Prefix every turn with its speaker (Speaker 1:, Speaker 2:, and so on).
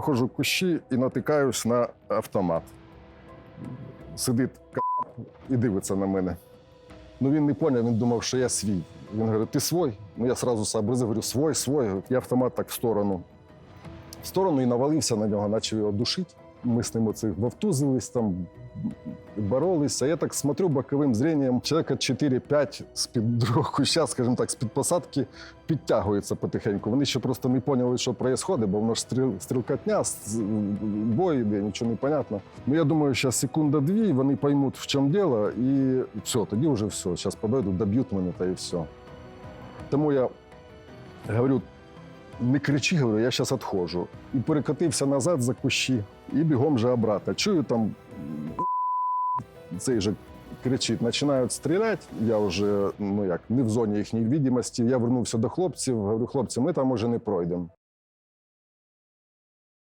Speaker 1: проходжу кущі і натикаюсь на автомат. Сидить к*** і дивиться на мене. Ну він не поняв, він думав, що я свій. Він говорить, ти свой? Ну я одразу сообразив, говорю, свой, свой. Я автомат так в сторону. В сторону і навалився на нього, почав його душити. Ми з ним оцих вовтузились там, боролися. Я так смотрю боковим зренням, чоловіка 4-5 з-під другого куща, скажімо так, з-під посадки підтягуються потихеньку. Вони ще просто не поняли, що відбувається, бо воно ж стріл, стрілкотня, з- бой йде, нічого не понятно. Ну я думаю, зараз секунда-дві, вони поймуть, в чому діло, і все, тоді вже все. Зараз подойдуть, доб'ють мене та і все. Тому я говорю, не кричи, говорю, я зараз відходжу. І перекотився назад за кущі, і бігом же обратно. Чую там цей же кричить, починають стріляти. Я вже ну як не в зоні їхньої відомості. Я вернувся до хлопців. Говорю, хлопці, ми там уже не пройдемо.